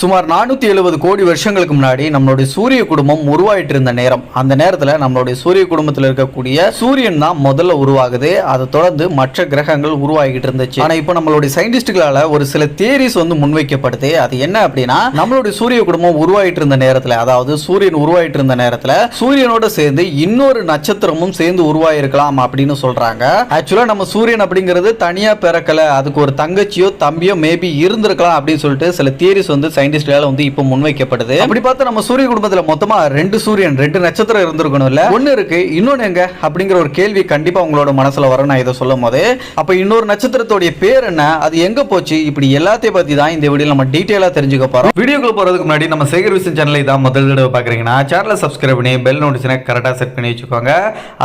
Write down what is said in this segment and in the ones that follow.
சுமார் நானூற்றி எழுபது கோடி வருஷங்களுக்கு முன்னாடி நம்மளுடைய சூரிய குடும்பம் உருவாயிட்டு இருந்த நேரம். அந்த நேரத்தில் நம்மளுடைய சூரிய குடும்பத்தில் இருக்கக்கூடிய சூரியன் தான் முதல்ல உருவாகுது. அதை தொடர்ந்து மற்ற கிரகங்கள் உருவாகிட்டு இருந்துச்சு. ஆனால் இப்போ நம்மளுடைய சயின்டிஸ்டுகளால் ஒரு சில தியரிஸ் வந்து முன்வைக்கப்படுது. அது என்ன அப்படின்னா நம்மளுடைய சூரிய குடும்பம் உருவாயிட்டு இருந்த நேரத்தில் அதாவது சூரியன் உருவாயிட்டு இருந்த நேரத்தில் சூரியனோட சேர்ந்து இன்னொரு நட்சத்திரமும் சேர்ந்து உருவாயிருக்கலாம் அப்படின்னு சொல்றாங்க. ஆக்சுவலா நம்ம சூரியன் அப்படிங்கிறது தனியாக பிறக்கல. அதுக்கு ஒரு தங்கச்சியோ தம்பியோ மேபி இருந்திருக்கலாம் அப்படின்னு சொல்லிட்டு சில தியரிஸ் வந்து சயின்டிஸ்டால வந்து இப்போ முன்வைக்கப்படுது அப்படி பார்த்தா நம்ம சூரிய குடும்பத்தில் மொத்தமாக ரெண்டு சூரியன் ரெண்டு நட்சத்திரம் இருந்திருக்கணும் இல்லை? ஒன்று இருக்கு இன்னொன்று எங்க? அப்படிங்கிற ஒரு கேள்வி கண்டிப்பாக உங்களோட மனசில் வரும் நான் இதை சொல்லும் போது. அப்போ இன்னொரு நட்சத்திரத்தோடைய பேர் என்ன? அது எங்கே போச்சு? இப்படி எல்லாத்தையும் பற்றி தான் இந்த வீடியோ நம்ம டீட்டெயிலாக தெரிஞ்சுக்க போகிறோம் வீடியோக்குள்ள போகிறதுக்கு முன்னாடி நம்ம சேகர் விசன் சேனலை தான் முதல் தடவை பார்க்குறீங்கன்னா சேனலை சப்ஸ்கிரைப் பண்ணி பெல் நோட்டிஸ்னை கரெக்டாக செட் பண்ணி வச்சுக்கோங்க.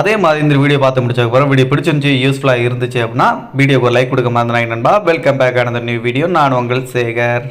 அதே மாதிரி இந்த வீடியோ பார்த்து முடிச்சதுக்கு அப்புறம் வீடியோ பிடிச்சிருந்துச்சு யூஸ்ஃபுல்லாக இருந்துச்சு அப்படின்னா வீடியோக்கு லைக் கொடுக்க மாதிரி நண்பா. வெல்கம் பேக் ஆன நியூ வீடியோ நான் உங்கள் சேகர்.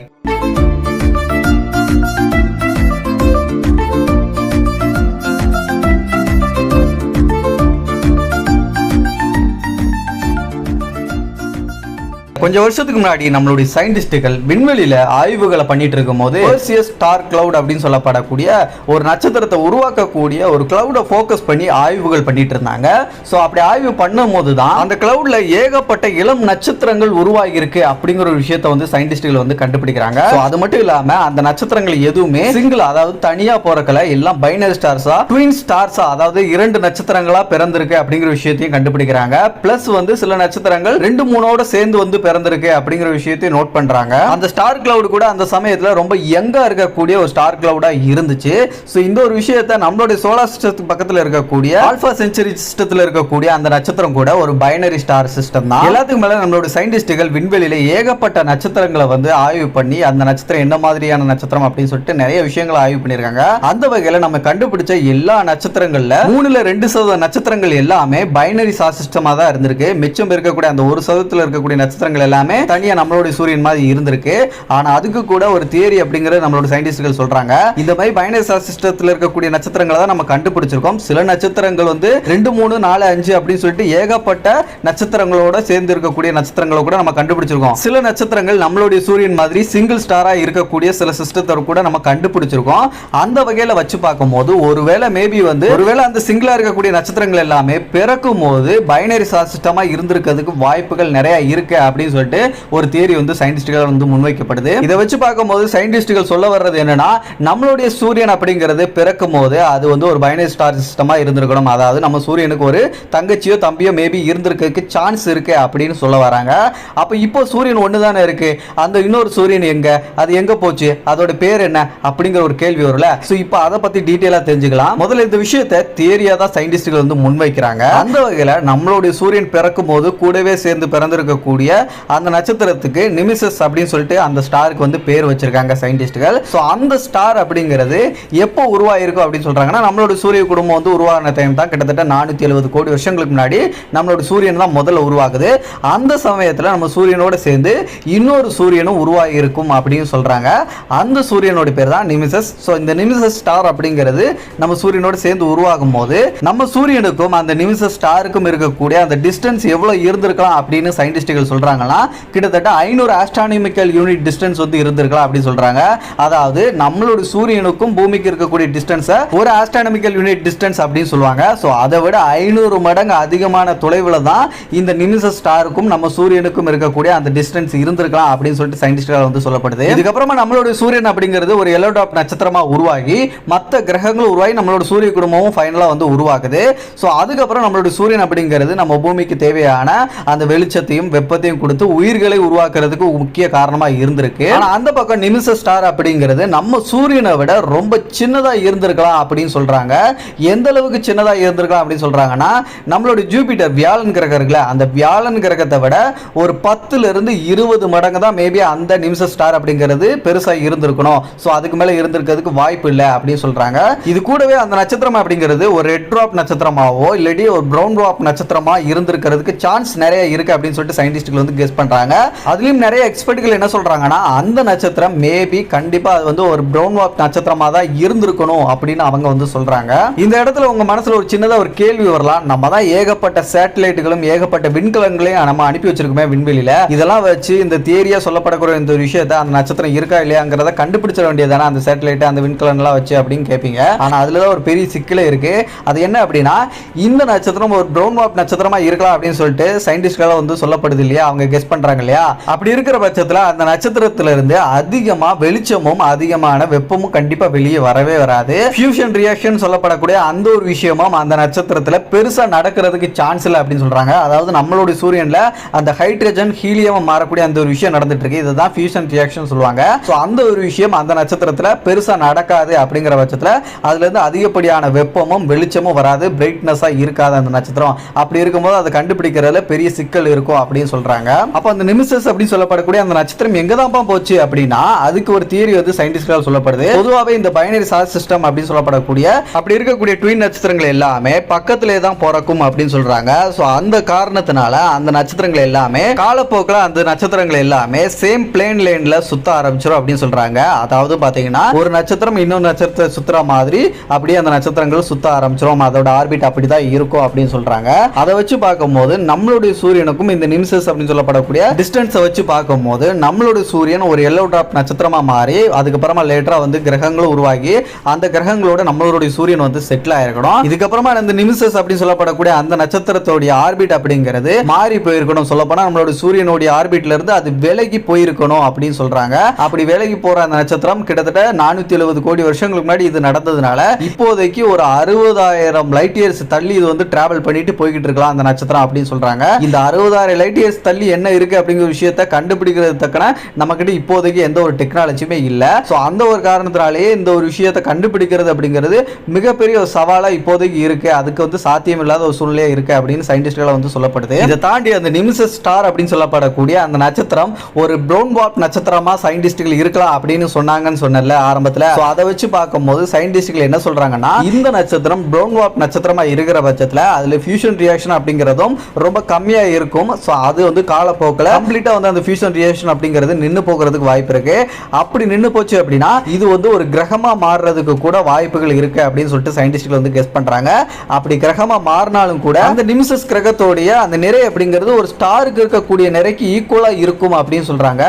கொஞ்சம் வருஷத்துக்கு முன்னாடி நம்மளுடைய சயின்டிஸ்டுகள் விண்வெளியில ஆய்வுகளை பண்ணிட்டு இருக்கும்போது போது ஸ்டார் கிளவுட் அப்படின்னு சொல்லப்படக்கூடிய ஒரு நட்சத்திரத்தை உருவாக்கக்கூடிய ஒரு கிளவுடை ஃபோக்கஸ் பண்ணி ஆய்வுகள் பண்ணிட்டு இருந்தாங்க ஸோ அப்படி ஆய்வு பண்ணும்போது தான் அந்த கிளவுட்ல ஏகப்பட்ட இளம் நட்சத்திரங்கள் உருவாகி இருக்கு அப்படிங்கிற ஒரு விஷயத்தை வந்து சயின்டிஸ்டுகள் வந்து கண்டுபிடிக்கிறாங்க. அது மட்டும் இல்லாம அந்த நட்சத்திரங்கள் எதுவுமே சிங்கிள் அதாவது தனியா போறக்கல எல்லாம் பைனரி ஸ்டார்ஸா ட்வின் ஸ்டார்ஸா அதாவது இரண்டு நட்சத்திரங்களா பிறந்திருக்கு அப்படிங்கிற விஷயத்தையும் கண்டுபிடிக்கிறாங்க. பிளஸ் வந்து சில நட்சத்திரங்கள் ரெண்டு மூணோட சேர்ந்து வந்து பிறந்திருக்கு அப்படிங்கிற விஷயத்தையும் நோட் பண்ணுறாங்க அந்த ஸ்டார் கிளவுட் கூட அந்த சமயத்தில் ரொம்ப யங்காக இருக்கக்கூடிய ஒரு ஸ்டார் கிளவுடாக இருந்துச்சு. ஸோ இந்த ஒரு விஷயத்தை நம்மளுடைய சோலார் சிஸ்டத்துக்கு பக்கத்தில் இருக்கக்கூடிய ஆல்ஃபா செஞ்சுரி சிஸ்டத்தில் இருக்கக்கூடிய அந்த நட்சத்திரம் கூட ஒரு பைனரி ஸ்டார் சிஸ்டம் தான். எல்லாத்துக்கு மேலே நம்மளோட சயின்டிஸ்டுகள் விண்வெளியில் ஏகப்பட்ட நட்சத்திரங்களை வந்து ஆய்வு பண்ணி அந்த நட்சத்திரம் என்ன மாதிரியான நட்சத்திரம் அப்படின்னு சொல்லிட்டு நிறைய விஷயங்களை ஆய்வு பண்ணியிருக்காங்க. அந்த வகையில் நம்ம கண்டுபிடிச்ச எல்லா நட்சத்திரங்களில் மூணுல ரெண்டு சதவீத நட்சத்திரங்கள் எல்லாமே பைனரி ஸ்டார் சிஸ்டமாக தான் இருந்திருக்கு. மிச்சம் இருக்கக்கூடிய அந்த ஒரு சதவீதத்தில் இருக்கக்கூடிய நட்சத்திரங்கள் எல்லாமே தனியா நம்மளுடைய சூரியன் மாதிரி இருந்திருக்கு. ஆனா அதுக்கு கூட ஒரு தியரி அப்படிங்கறது நம்மளோட சயின்டிஸ்ட்கள் சொல்றாங்க. இந்த மாதிரி பைனரி ஸ்டார் சிஸ்டத்தில் இருக்கக்கூடிய நட்சத்திரங்களை தான் நம்ம கண்டுபிடிச்சிருக்கோம். சில நட்சத்திரங்கள் வந்து ரெண்டு மூணு நாலு அஞ்சு அப்படின்னு சொல்லிட்டு ஏகப்பட்ட நட்சத்திரங்களோட சேர்ந்து இருக்கக்கூடிய நட்சத்திரங்களை கூட நம்ம கண்டுபிடிச்சிருக்கோம். சில நட்சத்திரங்கள் நம்மளுடைய சூரியன் மாதிரி சிங்கிள் ஸ்டாரா இருக்கக்கூடிய சில சிஸ்டத்தை கூட நம்ம கண்டுபிடிச்சிருக்கோம். அந்த வகையில வச்சு பார்க்கும்போது ஒருவேளை மேபி வந்து ஒருவேளை அந்த சிங்கிளா இருக்கக்கூடிய நட்சத்திரங்கள் எல்லாமே பிறக்கும் போது பைனரி சார் சிஸ்டமா இருந்திருக்கிறதுக்கு வாய்ப்புகள் நிறைய இருக்கு அப்படின்னு சொல்லிட்டு ஒரு தியரி வந்து சயின்டிஸ்டுகள் வந்து முன்வைக்கப்படுது. இதை வச்சு பார்க்கும்போது சயின்டிஸ்டுகள் சொல்ல வர்றது என்னன்னா நம்மளுடைய சூரியன் அப்படிங்கிறது பிறக்கும் போது அது வந்து ஒரு பைனரி ஸ்டார் சிஸ்டமாக இருந்திருக்கணும். அதாவது நம்ம சூரியனுக்கு ஒரு தங்கச்சியோ தம்பியோ மேபி இருந்திருக்கிறதுக்கு சான்ஸ் இருக்கு அப்படின்னு சொல்ல வராங்க. அப்போ இப்போ சூரியன் ஒன்று தானே இருக்கு? அந்த இன்னொரு சூரியன் எங்க? அது எங்க போச்சு? அதோட பேர் என்ன? அப்படிங்கிற ஒரு கேள்வி வரும்ல. ஸோ இப்போ அதை பத்தி டீட்டெயிலாக தெரிஞ்சுக்கலாம். முதல்ல இந்த விஷயத்தை தியரியா தான் சயின்டிஸ்டுகள் வந்து முன்வைக்கிறாங்க. அந்த வகையில் நம்மளுடைய சூரியன் பிறக்கும் போது கூடவே சேர்ந்து பிறந்திருக்கக்கூடிய அந்த நட்சத்திரத்துக்கு நிமிசஸ் அப்படின்னு சொல்லிட்டு அந்த ஸ்டாருக்கு வந்து பேர் வச்சிருக்காங்க சயின்டிஸ்டுகள். ஸோ அந்த ஸ்டார் அப்படிங்கிறது எப்போ உருவாயிருக்கும் அப்படின்னு சொல்கிறாங்கன்னா நம்மளோட சூரிய குடும்பம் வந்து உருவான டைம் தான். கிட்டத்தட்ட நானூற்றி எழுபது கோடி வருஷங்களுக்கு முன்னாடி நம்மளோட சூரியன் தான் முதல்ல உருவாகுது. அந்த சமயத்தில் நம்ம சூரியனோட சேர்ந்து இன்னொரு சூரியனும் உருவாகியிருக்கும் அப்படின்னு சொல்கிறாங்க அந்த சூரியனோட பேர் தான் நிமிசஸ். ஸோ இந்த நிமிசஸ் ஸ்டார் அப்படிங்கிறது நம்ம சூரியனோட சேர்ந்து உருவாகும் போது நம்ம சூரியனுக்கும் அந்த நிமிசஸ் ஸ்டாருக்கும் இருக்கக்கூடிய அந்த டிஸ்டன்ஸ் எவ்வளோ இருந்திருக்கலாம் அப்படின்னு சயின்டிஸ்டுகள் சொல்கிறாங்கன்னா கிட்டத்தட்ட ஐநூறு ஆஸ்ட்ரானமிக்கல் யூனிட் டிஸ்டன்ஸ் வந்து இருந்திருக்கலாம் அப்படின்னு சொல்கிறாங்க அதாவது நம்மளோட சூரியனுக்கும் பூமிக்கு இருக்கக்கூடிய டிஸ்டன்ஸை ஒரு ஆஸ்ட்ரானமிக்கல் யூனிட் டிஸ்டன்ஸ் அப்படின்னு சொல்லுவாங்க. ஸோ அதை விட ஐநூறு மடங்கு அதிகமான தொலைவில் தான் இந்த நிமிஷ ஸ்டாருக்கும் நம்ம சூரியனுக்கும் இருக்கக்கூடிய அந்த டிஸ்டன்ஸ் இருந்திருக்கலாம் அப்படின்னு சொல்லிட்டு சயின்டிஸ்டால் வந்து சொல்லப்படுது. இதுக்கப்புறமா நம்மளுடைய சூரியன் அப்படிங்கிறது ஒரு எல்லோ டாப் நட்சத்திரமா உருவாகி மற்ற கிரகங்களும் உருவாகி நம்மளோட சூரிய குடும்பமும் ஃபைனலாக வந்து உருவாகுது. ஸோ அதுக்கப்புறம் நம்மளுடைய சூரியன் அப்படிங்கிறது நம்ம பூமிக்கு தேவையான அந்த வெளிச்சத்தையும் வெப்பத்தையும் கொடுத்து உயிர்களை உருவாக்குறதுக்கு முக்கிய காரணமா இருந்திருக்கு. ஆனால் அந்த பக்கம் நிமிஷ ஸ்டார் அப்படிங்கிறது நம்ம சூரியனை விட ரொம்ப சின்னதா இருந்திருக்கலாம் அப்படின்னு சொல்றாங்க. எந்த அளவுக்கு சின்னதா இருந்திருக்கலாம் அப்படின்னு சொல்றாங்கன்னா நம்மளோட ஜூபிட்டர் வியாழன் கிரகம் இருக்குல்ல அந்த வியாழன் கிரகத்தை விட ஒரு பத்துல இருந்து இருபது மடங்கு தான் மேபி அந்த நிமிஷ ஸ்டார் அப்படிங்கிறது பெருசா இருந்திருக்கணும். ஸோ அதுக்கு மேல இருந்திருக்கிறதுக்கு வாய்ப்பு இல்லை அப்படின்னு சொல்றாங்க. இது கூடவே அந்த நட்சத்திரம் அப்படிங்கிறது ஒரு ரெட் ட்ராப் நட்சத்திரமாவோ இல்லாட்டி ஒரு ப்ரௌன் ட்ராப் நட்சத்திரமா இருந்திருக்கிறதுக்கு சான்ஸ் நிறைய இருக்கு அப்படின்னு சொல்லிட்டு சயின்டிஸ்ட்கள் வந்து கெஸ் பண்ணுறாங்க அதுலயும் நிறைய எக்ஸ்பர்ட்டுகள் என்ன சொல்றாங்கன்னா அந்த நட்சத்திரம் மேபி கண்டிப்பாக அது வந்து ஒரு ப்ரௌன் வாக் நட்சத்திரமா தான் இருந்திருக்கணும் அப்படின்னு அவங்க வந்து சொல்றாங்க. இந்த இடத்துல உங்க மனசுல ஒரு சின்னதாக ஒரு கேள்வி வரலாம். நம்ம தான் ஏகப்பட்ட சேட்டலைட்டுகளும் ஏகப்பட்ட விண்கலங்களையும் நம்ம அனுப்பி வச்சிருக்கோமே விண்வெளியில. இதெல்லாம் வச்சு இந்த தியரியா சொல்லப்படக்கூடிய இந்த ஒரு விஷயத்தை அந்த நட்சத்திரம் இருக்கா இல்லையாங்கிறத கண்டுபிடிச்சிட வேண்டியதானே அந்த சேட்டலைட் அந்த விண்கலன்லாம் வச்சு அப்படின்னு கேட்பீங்க ஆனா அதுல தான் ஒரு பெரிய சிக்கலே இருக்கு. அது என்ன அப்படின்னா இந்த நட்சத்திரம் ஒரு ப்ரௌன் வாக் நட்சத்திரமா இருக்கலாம் அப்படின்னு சொல்லிட்டு சயின்டிஸ்ட்களாக வந்து சொல்லப்படுது இல்லையா? அவங்க கெஸ் பண்ணுறாங்க இல்லையா அப்படி இருக்கிற பட்சத்தில் அந்த நட்சத்திரத்திலிருந்து இருந்து வெளிச்சமும் அதிகமான வெப்பமும் கண்டிப்பாக வெளியே வரவே வராது. ஃபியூஷன் ரியாக்ஷன் சொல்லப்படக்கூடிய அந்த ஒரு விஷயமும் அந்த நட்சத்திரத்தில் பெருசாக நடக்கிறதுக்கு சான்ஸ் இல்லை அப்படின்னு சொல்கிறாங்க அதாவது நம்மளுடைய சூரியனில் அந்த ஹைட்ரஜன் ஹீலியம் மாறக்கூடிய அந்த ஒரு விஷயம் நடந்துட்டு இருக்கு இதுதான் ஃபியூஷன் ரியாக்ஷன் சொல்லுவாங்க. ஸோ அந்த ஒரு விஷயம் அந்த நட்சத்திரத்தில் பெருசாக நடக்காது அப்படிங்கிற பட்சத்தில் அதுலேருந்து அதிகப்படியான வெப்பமும் வெளிச்சமும் வராது. பிரைட்னஸாக இருக்காது அந்த நட்சத்திரம். அப்படி இருக்கும்போது அதை கண்டுபிடிக்கிறதுல பெரிய சிக்கல் இருக்கும் அப்படின்னு சொல்கிறாங்க சொல்றாங்க அப்போ அந்த நிமிஷஸ் அப்படின்னு சொல்லப்படக்கூடிய அந்த நட்சத்திரம் எங்க தான் போச்சு அப்படின்னா அதுக்கு ஒரு தியரி வந்து சயின்டிஸ்டால் சொல்லப்படுது. பொதுவாகவே இந்த பைனரி சார் சிஸ்டம் அப்படின்னு சொல்லப்படக்கூடிய அப்படி இருக்கக்கூடிய ட்வின் நட்சத்திரங்கள் எல்லாமே பக்கத்திலே தான் பிறக்கும் அப்படின்னு சொல்றாங்க. ஸோ அந்த காரணத்தினால அந்த நட்சத்திரங்கள் எல்லாமே காலப்போக்கில் அந்த நட்சத்திரங்கள் எல்லாமே சேம் பிளேன் லைன்ல சுத்த ஆரம்பிச்சிடும் அப்படின்னு சொல்றாங்க. அதாவது பாத்தீங்கன்னா ஒரு நட்சத்திரம் இன்னொரு நட்சத்திர சுத்துற மாதிரி அப்படியே அந்த நட்சத்திரங்கள் சுத்த ஆரம்பிச்சிடும் அதோட ஆர்பிட் அப்படிதான் இருக்கும் அப்படின்னு சொல்றாங்க. அதை வச்சு பார்க்கும்போது நம்மளுடைய சூரியனுக்கும் இந்த நிமிஷஸ் அப்படின்னு சொல்லப்பட்ட காணப்படக்கூடிய டிஸ்டன்ஸை வச்சு பார்க்கும்போது நம்மளுடைய சூரியன் ஒரு எல்லோ டிராப் நட்சத்திரமாக மாறி அதுக்கப்புறமா லேட்டராக வந்து கிரகங்களும் உருவாகி அந்த கிரகங்களோட நம்மளுடைய சூரியன் வந்து செட்டில் ஆயிருக்கணும். இதுக்கப்புறமா இந்த நிமிஷஸ் அப்படின்னு சொல்லப்படக்கூடிய அந்த நட்சத்திரத்தோடைய ஆர்பிட் அப்படிங்கிறது மாறி போயிருக்கணும். சொல்லப்போனால் நம்மளுடைய சூரியனுடைய ஆர்பிட்ல இருந்து அது விலகி போயிருக்கணும் அப்படின்னு சொல்றாங்க. அப்படி விலகி போற அந்த நட்சத்திரம் கிட்டத்தட்ட நானூத்தி எழுபது கோடி வருஷங்களுக்கு முன்னாடி இது நடந்ததுனால இப்போதைக்கு ஒரு அறுபதாயிரம் லைட் இயர்ஸ் தள்ளி இது வந்து டிராவல் பண்ணிட்டு போய்கிட்டு இருக்கலாம் அந்த நட்சத்திரம் அப்படின்னு சொல்றாங்க. இந்த அறுபதாயிரம் லைட் இயர்ஸ் தள்ளி என்ன இருக்கு அப்படிங்கிற விஷயத்த கண்டுபிடிக்கிறது தக்கன நம்மகிட்ட இப்போதைக்கு எந்த ஒரு டெக்னாலஜியுமே இல்லை. ஸோ அந்த ஒரு காரணத்தினாலேயே இந்த ஒரு விஷயத்தை கண்டுபிடிக்கிறது அப்படிங்கிறது மிகப்பெரிய ஒரு சவாலா இப்போதைக்கு இருக்கு. அதுக்கு வந்து சாத்தியம் இல்லாத ஒரு சூழ்நிலையா இருக்கு அப்படின்னு சயின்டிஸ்ட்களால் வந்து சொல்லப்படுது. இதை தாண்டி அந்த நிமிஷ ஸ்டார் அப்படின்னு சொல்லப்படக்கூடிய அந்த நட்சத்திரம் ஒரு ப்ரௌன் வாக் நட்சத்திரமா சயின்டிஸ்ட்கள் இருக்கலாம் அப்படின்னு சொன்னாங்கன்னு சொன்னல ஆரம்பத்தில். ஸோ அதை வச்சு பார்க்கும்போது சயின்டிஸ்ட்கள் என்ன சொல்றாங்கன்னா இந்த நட்சத்திரம் ப்ரௌன் வாக் நட்சத்திரமா இருக்கிற பட்சத்தில் அதில் ஃபியூஷன் ரியாக்ஷன் அப்படிங்கிறதும் ரொம்ப கம்மியாக இருக்கும். ஸோ அது வந்து கால காலப்போக்கில் கம்ப்ளீட்டா வந்து அந்த ஃபியூஷன் ரியாக்ஷன் அப்படிங்கிறது நின்று போகிறதுக்கு வாய்ப்பு இருக்கு. அப்படி நின்று போச்சு அப்படின்னா இது வந்து ஒரு கிரகமா மாறுறதுக்கு கூட வாய்ப்புகள் இருக்கு அப்படின்னு சொல்லிட்டு சயின்டிஸ்ட்கள் வந்து கெஸ் பண்றாங்க. அப்படி கிரகமா மாறினாலும் கூட அந்த நிமிஷஸ் கிரகத்தோடைய அந்த நிறை அப்படிங்கிறது ஒரு ஸ்டாருக்கு இருக்கக்கூடிய நிறைக்கு ஈக்குவலா இருக்கும் அப்படின்னு சொல்றாங்க.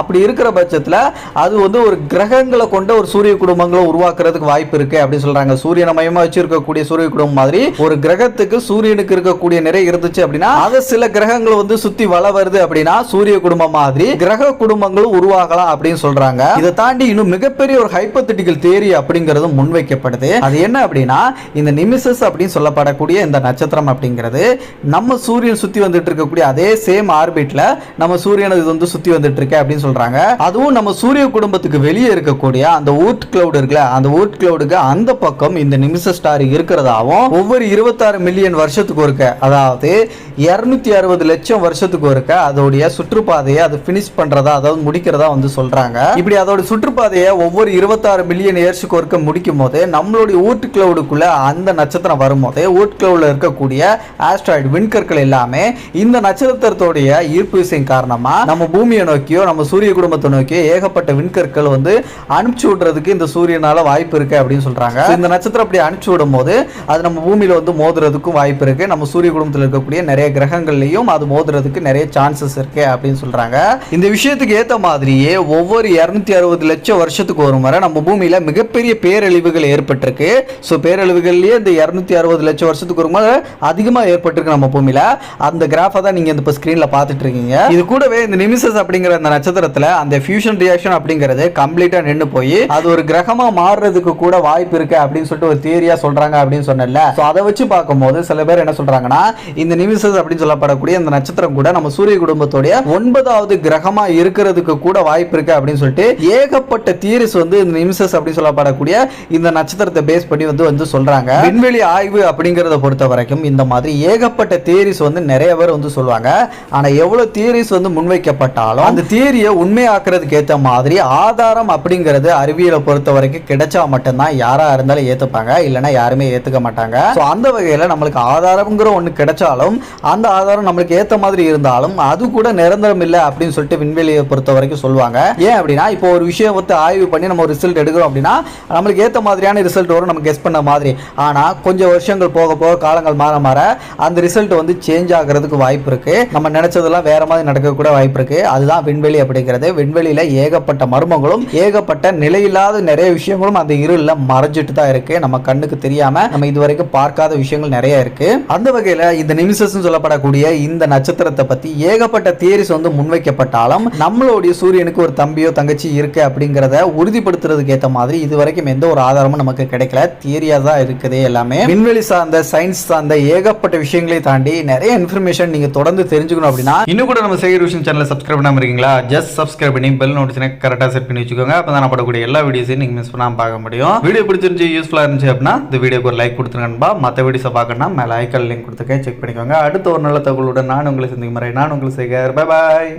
அப்படி இருக்கிற பட்சத்துல அது வந்து ஒரு கிரகங்களை கொண்ட ஒரு சூரிய குடும்பங்களை உருவாக்குறதுக்கு வாய்ப்பு இருக்கு அப்படின்னு சொல்றாங்க. சூரியனை மையமா வச்சிருக்கக்கூடிய சூரிய குடும்பம் மாதிரி ஒரு கிரகத்துக்கு சூரியனுக்கு இருக்கக்கூடிய நிறை இருந்துச்சு அப்படின்னா அதை சில கிரகங்கள் வந்து சுத்தி வள வருது. அப்படின்னா சூரிய குடும்பம் மாதிரி கிரக குடும்பங்களும் உருவாகலாம் அப்படின்னு சொல்றாங்க. இதை தாண்டி இன்னும் மிகப்பெரிய ஒரு ஹைப்போதெட்டிக்கல் தேரி அப்படிங்கிறது முன்வைக்கப்படுது. அது என்ன அப்படின்னா இந்த நிமிஷஸ் அப்படின்னு சொல்லப்படக்கூடிய இந்த நட்சத்திரம் அப்படிங்கிறது நம்ம சூரியன் சுத்தி வந்துட்டு இருக்கக்கூடிய அதே சேம் ஆர்பிட்ல நம்ம சூரியன் இது வந்து சுத்தி வந்துட்டு இருக்கு அப்படின்னு சொல்றாங்க. அதுவும் நம்ம சூரிய குடும்பத்துக்கு வெளியே இருக்கக்கூடிய அந்த ஊட் கிளவுட் இருக்குல்ல அந்த ஊட் கிளவுடுக்கு அந்த பக்கம் இந்த நிமிஷ ஸ்டார் இருக்கிறதாவும் ஒவ்வொரு இருபத்தாறு மில்லியன் வருஷத்துக்கு ஒருக்க அதாவது இருநூத்தி அறுபது லட்சம் வருஷத்துக்கு ஒருக்க அதோடைய சுற்றுப்பாதையை அது பினிஷ் பண்றதா அதாவது முடிக்கிறதா வந்து சொல்றாங்க. இப்படி அதோட சுற்றுப்பாதையை ஒவ்வொரு இருபத்தாறு மில்லியன் இயர்ஸுக்கு ஒருக்க முடிக்கும் போது நம்மளுடைய ஊட்டு கிளவுடுக்குள்ள அந்த நட்சத்திரம் வரும்போது ஊட் கிளவுல இருக்கக்கூடிய ஆஸ்ட்ராய்டு விண்கற்கள் எல்லாமே இந்த நட்சத்திரத்தோடைய ஈர்ப்பு விசையின் காரணமா நம்ம பூமியை நோக்கியோ நம்ம சூரிய குடும்பத்தை நோக்கியோ ஏகப்பட்ட விண்கற்கள் வந்து அனுப்பிச்சு விடுறதுக்கு இந்த சூரியனால வாய்ப்பு இருக்கு அப்படின்னு சொல்றாங்க. இந்த நட்சத்திரம் அப்படி அனுப்பிச்சு விடும் போது அது நம்ம பூமியில வந்து மோதுறதுக்கும் வாய்ப்பு இருக்கு. நம்ம சூரிய குடும்பத்தில் இருக்கக்கூடிய நிறைய கிரகங்கள்லையும் அது மோதுறதுக்கு நிறைய சான்சஸ் இருக்கு அப்படின்னு சொல்றாங்க. இந்த விஷயத்துக்கு ஏத்த மாதிரியே ஒவ்வொரு இருநூத்தி அறுபது லட்சம் வருஷத்துக்கு ஒரு முறை நம்ம பூமியில மிகப்பெரிய பேரழிவுகள் ஏற்பட்டிருக்கு. ஸோ பேரழிவுகள்லயே இந்த இருநூத்தி அறுபது லட்சம் வருஷத்துக்கு ஒரு முறை அதிகமா ஏற்பட்டிருக்கு நம்ம பூமியில. அந்த கிராஃபை தான் நீங்க இந்த இப்போ ஸ்க்ரீன்ல பார்த்துட்டு இருக்கீங்க. இது கூடவே இந்த நிமிஷஸ் அப்படிங்கிற அந்த நட்சத்திரத்துல அந்த ஃபியூஷன் ரியாக்ஷன் அப்படிங்கிறது கம்ப்ளீட்டா நின்று போய் அது ஒரு கிரகமா மாறுறதுக்கு கூட வாய்ப்பு இருக்கு அப்படின்னு சொல்லிட்டு ஒரு தியரியா சொல்றாங்க அப்படின்னு சொன்னல ஸோ அதை வச்சு பார்க்கும்போது சில பேர் என்ன சொல்றாங்கன்னா இந்த நிமிஷஸ் அப்படின்னு சொல்லப்படக்கூடிய அந்த நட்சத்திரம் கூட நம்ம சூரிய குடும்பத்துடைய ஒன்பதாவது கிரகமா இருக்கிறதுக்கு கூட வாய்ப்பு இருக்கு அப்படின்னு சொல்லிட்டு ஏகப்பட்ட தியரிஸ் வந்து இந்த நிமிஷஸ் அப்படின்னு சொல்லப்படக்கூடிய இந்த நட்சத்திரத்தை பேஸ் பண்ணி வந்து வந்து சொல்றாங்க. விண்வெளி ஆய்வு அப்படிங்கறத பொறுத்த வரைக்கும் இந்த மாதிரி ஏகப்பட்ட தியரிஸ் வந்து நிறைய பேர் வந்து சொல்லுவாங்க. ஆனா எவ்வளவு தியரிஸ் வந்து முன்வைக்கப்பட்டாலும் அந்த தியரியை உண்மையாக்குறதுக்கு ஏத்த மாதிரி ஆதாரம் அப்படிங்கிறது அறிவியலை பொறுத்த வரைக்கும் கிடைச்சா மட்டும்தான் யாரா இருந்தாலும் ஏத்துப்பாங்க. இல்லைன்னா யாருமே ஏத்துக்க மாட்டாங்க. ஸோ அந்த வகையில நம்மளுக்கு ஆதாரம்ங்கிற ஒண்ணு கிடைச்சாலும் அந்த ஆதாரம் நம்மளுக்கு ஏத்த மாதிரி இருந்தாலும் அது கூட நிரந்தரம் இல்லை அப்படின்னு சொல்லிட்டு விண்வெளியை பொறுத்த வரைக்கும் சொல்லுவாங்க. ஏன் அப்படின்னா இப்போ ஒரு விஷயம் வந்து ஆய்வு பண்ணி நம்ம ஒரு ரிசல்ட் எடுக்கிறோம் அப்படின்னா நம்மளுக்கு ஏற்ற மாதிரியான ரிசல்ட் வரும் நம்ம கெஸ் பண்ண மாதிரி. ஆனால் கொஞ்சம் வருஷங்கள் போக போக காலங்கள் மாற மாற அந்த ரிசல்ட் வந்து சேஞ்ச் ஆகிறதுக்கு வாய்ப்பு இருக்கு. நம்ம நினைச்சதெல்லாம் வேற மாதிரி நடக்கக்கூட வாய்ப்பு இருக்கு. அதுதான் விண்வெளி அப்படிங்கிறது. விண்வெளியில் ஏகப்பட்ட மர்மங்களும் ஏகப்பட்ட நிலையில்லாத நிறைய விஷயங்களும் அந்த இருளில் மறைஞ்சிட்டு தான் இருக்கு. நம்ம கண்ணுக்கு தெரியாம நம்ம இதுவரைக்கும் பார்க்காத விஷயங்கள் நிறைய இருக்கு. அந்த வகையில் இந்த நிமிஷம் சொல்லப்படக்கூடிய இந்த நட்சத்திரத்தை பத்தி ஏகப்பட்ட தியரிஸ் வந்து முன்வைக்கப்பட்டாலும் நம்மளுடைய சூரியனுக்கு ஒரு தம்பியோ தங்கச்சி இருக்கு அப்படிங்கிறத உறுதிப்படுத்துறதுக்கு ஏற்ற மாதிரி இது வரைக்கும் எந்த ஒரு ஆதாரமும் நமக்கு கிடைக்கல. தியரியா தான் இருக்குது எல்லாமே. விண்வெளி சார்ந்த சயின்ஸ் சார்ந்த ஏகப்பட்ட விஷயங்களை தாண்டி நிறைய இன்ஃபர்மேஷன் நீங்க தொடர்ந்து தெரிஞ்சுக்கணும் அப்படின்னா இன்னும் கூட நம்ம செய்கிற விஷயம் சேனலை சப்ஸ்கிரைப் பண்ணாம இருக்கீங்களா? ஜஸ்ட் சப்ஸ்கிரைப் பண்ணி பெல் நோட்டிஸ்னே கரெக்டாக செட் பண்ணி வச்சுக்கோங்க. அப்போ தான் நான் படக்கூடிய எல்லா வீடியோஸையும் நீங்கள் மிஸ் பண்ணாமல் பார்க்க முடியும். வீடியோ பிடிச்சிருந்துச்சு யூஸ்ஃபுல்லாக இருந்துச்சு அப்படின்னா இந்த வீடியோக்கு ஒரு லைக் கொடுத்துருங்கன்பா மற்ற வீடியோஸை பார்க்கணும்னா மேலே ஐக்கல் லிங்க் கொடுத்துருக்கேன். செக் பண்ணிக்கோங்க. அடுத்த ஒரு நல்ல தகவலுடன் நான் உங்களை சந்திக்கும் முறை நான் உங்களை சேகர் பை பாய்